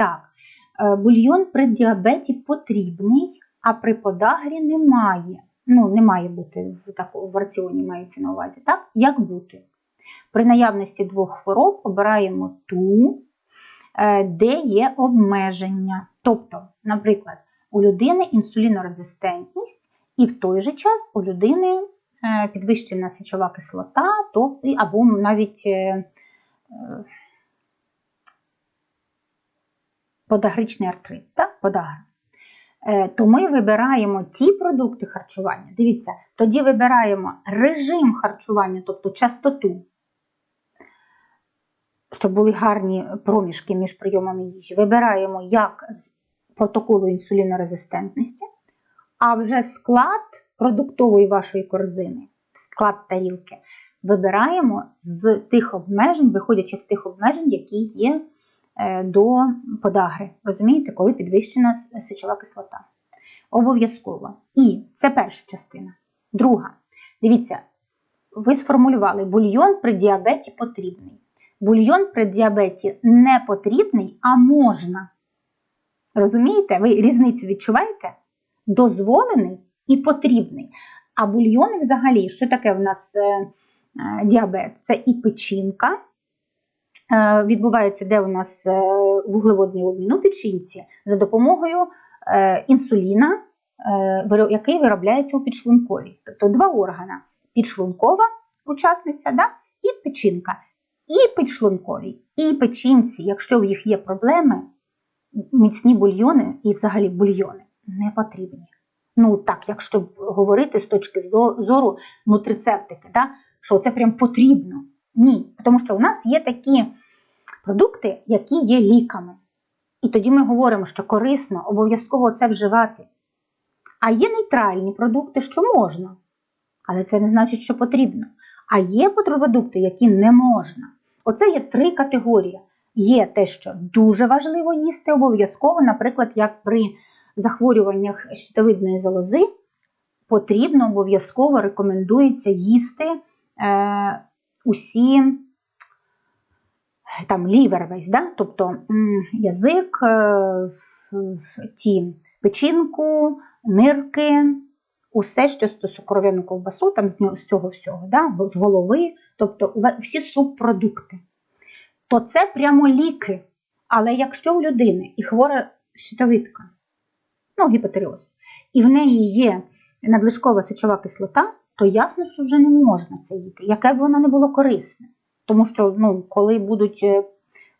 Так, е, бульйон при діабеті потрібний, а при подагрі немає. Ну, не має бути в, таку, в раціоні, мається на увазі. Так? Як бути? При наявності двох хвороб обираємо ту, е, де є обмеження. Тобто, наприклад, у людини інсулінорезистентність, і в той же час у людини е, підвищена сечова кислота, то, або навіть е, е, подагричний артрит, так? подагра. Е, То ми вибираємо ті продукти харчування. Дивіться, тоді вибираємо режим харчування, тобто частоту, щоб були гарні проміжки між прийомами їжі. Вибираємо як з протоколу інсулінорезистентності, а вже склад продуктової вашої корзини, склад тарілки, вибираємо з тих обмежень, виходячи з тих обмежень, які є до подагри. Розумієте, коли підвищена сечова кислота. Обов'язково. І це перша частина. Друга. Дивіться, ви сформулювали, бульйон при діабеті потрібний. Бульйон при діабеті не потрібний, а можна. Розумієте? Ви різницю відчуваєте? Дозволений і потрібний. А бульйони взагалі, що таке в нас е, е, діабет? Це і печінка. Е, відбувається, де у нас е, вуглеводний обмін у печінці за допомогою е, інсуліна, який виробляється у підшлунковій. Тобто два органи: підшлункова учасниця да? і печінка. І підшлунковій, і печінці, якщо в їх є проблеми, міцні бульйони і взагалі бульйони не потрібні. Ну так, якщо говорити з точки зору нутрицептики, да, що це прям потрібно. Ні, тому що у нас є такі продукти, які є ліками. І тоді ми говоримо, що корисно обов'язково це вживати. А є нейтральні продукти, що можна, але це не значить, що потрібно. А є продукти, які не можна. Оце є три категорії. Є те, що дуже важливо їсти обов'язково, наприклад, як при захворюваннях щитовидної залози, потрібно обов'язково рекомендується їсти е, усі там лівер весь, да? тобто язик, е, ті печінку, нирки, усе, що стосується кров'яну ковбасу, там з, цього всього, да? з голови, тобто всі субпродукти. То це прямо ліки. Але якщо у людини і хвора щитовидка, ну, гіпотеріоз, і в неї є надлишкова сечова кислота, то ясно, що вже не можна це їти, яке б воно не було корисне. Тому що ну, коли будуть е,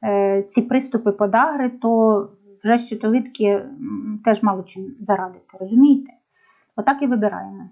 е, ці приступи подагри, то вже щитовидки теж мало чим зарадити, розумієте? Отак і вибираємо.